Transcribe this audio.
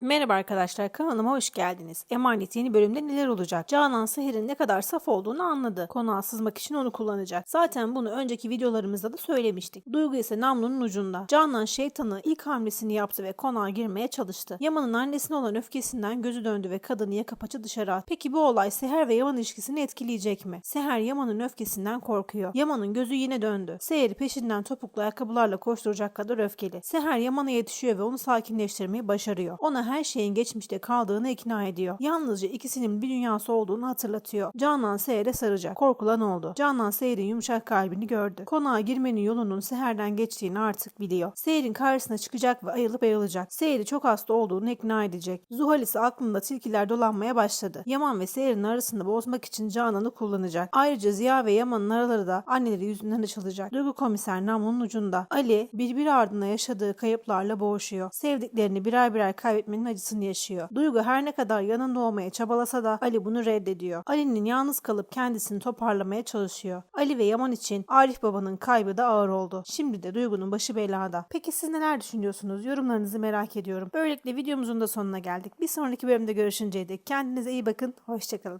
Merhaba arkadaşlar kanalıma hoş geldiniz. Emanet yeni bölümde neler olacak? Canan Seher'in ne kadar saf olduğunu anladı. Konağa sızmak için onu kullanacak. Zaten bunu önceki videolarımızda da söylemiştik. Duygu ise namlunun ucunda. Canan şeytanı ilk hamlesini yaptı ve konağa girmeye çalıştı. Yaman'ın annesine olan öfkesinden gözü döndü ve kadını yaka paça dışarı attı. Peki bu olay Seher ve Yaman ilişkisini etkileyecek mi? Seher Yaman'ın öfkesinden korkuyor. Yaman'ın gözü yine döndü. Seher'i peşinden topuklu ayakkabılarla koşturacak kadar öfkeli. Seher Yaman'a yetişiyor ve onu sakinleştirmeyi başarıyor. Ona her şeyin geçmişte kaldığını ikna ediyor. Yalnızca ikisinin bir dünyası olduğunu hatırlatıyor. Canan Seher'e saracak. Korkulan oldu. Canan Seher'in yumuşak kalbini gördü. Konağa girmenin yolunun Seher'den geçtiğini artık biliyor. Seher'in karşısına çıkacak ve ayılıp ayılacak. Seher'i çok hasta olduğunu ikna edecek. Zuhal ise aklında tilkiler dolanmaya başladı. Yaman ve Seher'in arasını bozmak için Canan'ı kullanacak. Ayrıca Ziya ve Yaman'ın araları da anneleri yüzünden açılacak. Duygu komiser namlunun ucunda. Ali birbiri ardına yaşadığı kayıplarla boğuşuyor. Sevdiklerini birer birer kaybetmenin acısını yaşıyor. Duygu her ne kadar yanında olmaya çabalasa da Ali bunu reddediyor. Ali'nin yalnız kalıp kendisini toparlamaya çalışıyor. Ali ve Yaman için Arif babanın kaybı da ağır oldu. Şimdi de Duygu'nun başı belada. Peki siz neler düşünüyorsunuz? Yorumlarınızı merak ediyorum. Böylelikle videomuzun da sonuna geldik. Bir sonraki bölümde görüşünceye dek kendinize iyi bakın. Hoşçakalın.